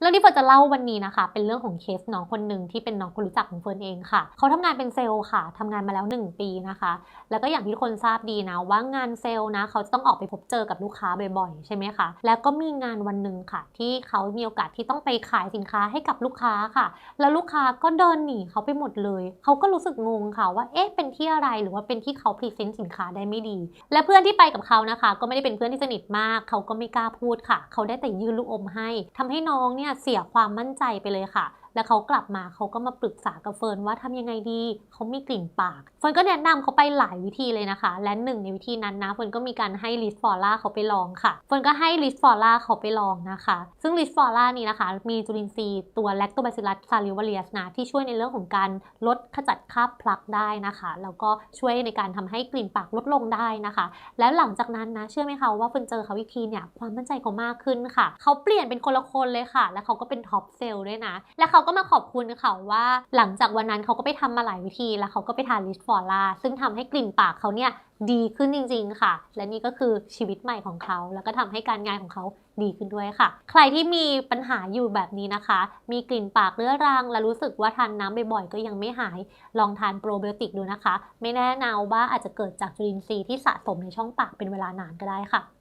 เรื่องที่เฟิร์นจะเล่าวันนี้นะคะ เป็นเรื่องของเคสน้องคนหนึ่งที่เป็นน้องคนรู้จักของเฟิร์นเองค่ะ เขาทำงานเป็นเซลล์ค่ะทำงานมาแล้ว 1 ปีนะคะ แล้วก็อย่างที่ทุกคนทราบดีนะว่างานเซลล์นะ เขาจะต้องออกไปพบเจอกับลูกค้าบ่อยๆ ใช่ไหมคะ แล้วก็มีงานวันหนึ่งค่ะ ที่เขามีโอกาสที่ต้องไปขายสินค้าให้กับลูกค้าค่ะ แล้วลูกค้าก็เดินหนีเขาไปหมดเลย เขาก็รู้สึกงงค่ะว่าเอ๊ะเป็นที่อะไรหรือว่าเป็นที่เขาพรีเซนต์สินค้าได้ไม่ดี และเพื่อนที่ไปกับเขานะคะ ก็ไม่ได้เป็นเพื่อนที่สนิทมาก เขาก็ไม่กล้าพูดค่ะ เขาได้แต่ยืนลูกอมให้ทำให้น้องเนี่ยเสียความมั่นใจไปเลยค่ะ แล้วเขากลับมาเขาก็มาปรึกษากับเฟิร์นว่าทำยังไงดีเขามีกลิ่นปาก เฟิร์นก็แนะนำเขาไปหลายวิธีเลยนะคะ และหนึ่งในวิธีนั้นนะเฟิร์นก็มีการให้ลิสฟอร่าเขาไปลองค่ะเฟิร์นก็ให้ลิสฟอร่าเขาไปลองนะคะ ซึ่งลิสฟอร่านี้นะคะ มีจุลินทรีย์ตัวแลคโตบาซิลัสซาลิวเลียสนะที่ช่วยในเรื่องของการลดขจัดคราบพลักได้นะคะ แล้วก็ช่วยในการทำให้กลิ่นปากลดลงได้นะคะ แล้วหลังจากนั้นนะเชื่อไหมคะว่าเฟิร์นเจอเขาอีกทีเนี่ยความมั่นใจเขามากขึ้นค่ะ เขาเปลี่ยนเป็นคนละคนเลยค่ะ แล้วเขาก็เป็นท็อปเซลล์ด้วยนะ และเขาก็มาขอบคุณค่ะว่า หลังจากวันนั้นเขาก็ไปทำมาหลายวิธี แล้วเขาก็ไปทานลิสฟอร่าซึ่งทำให้กลิ่นปากเขาเนี่ยดีขึ้นจริง ๆ ค่ะ และนี่ก็คือชีวิตใหม่ของเขา แล้วก็ทำให้การงานของเขาดีขึ้นด้วยค่ะ ใครที่มีปัญหาอยู่แบบนี้นะคะ มีกลิ่นปากเรื้อรัง และรู้สึกว่าทานน้ำบ่อยๆก็ยังไม่หาย ลองทานโปรไบโอติกดูนะคะ ไม่แน่นาว่าอาจจะเกิดจากจุลินทรีย์ที่สะสมในช่องปากเป็นเวลานานก็ได้ค่ะ